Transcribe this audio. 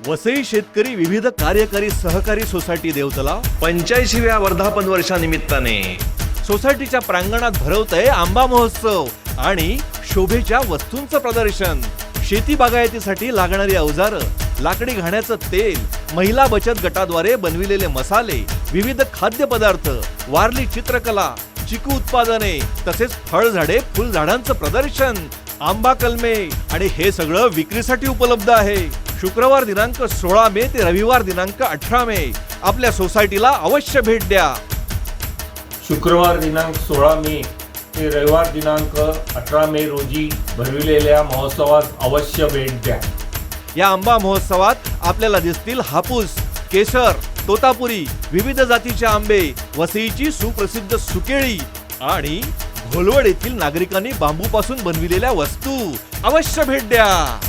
वसई शेतकरी विविध कार्यकारी सहकारी सोसायटी देवतला पंच्याऐंशीव्या वर्धापन वर्षानिमित्ताने. सोसायटीच्या प्रांगणात भरवतय आंबा महोत्सव आणि शोभेच्या वस्तूंचं प्रदर्शन. शेती बागायतीसाठी लागणारी अवजारं लाकडी घाण्याचं तेल महिला बचत गटाद्वारे बनविलेले मसाले विविध खाद्यपदार्थ वारली चित्रकला चिकू उत्पादने तसेच फळझाडे फुलझाडांचं प्रदर्शन आंबा कलमे आणि हे सगळं विक्रीसाठी उपलब्ध आहे. शुक्रवार दिनांक सोळा मे ते रविवार दिनांक अठरा मे. आपल्या सोसायटीला अवश्य भेट द्या. शुक्रवार दिनांक सोळा मे ते रविवार दिनांक अठरा मे रोजी भरविलेल्या महोत्सवात अवश्य भेट द्या. या आंबा महोत्सवात आपल्याला दिसतील हापूस केशर तोतापुरी विविध जातीचे आंबे वसईची सुप्रसिद्ध सुकेळी आणि घोलवड येथील नागरिकांनी बांबूपासून बनविलेल्या वस्तू. अवश्य भेट द्या.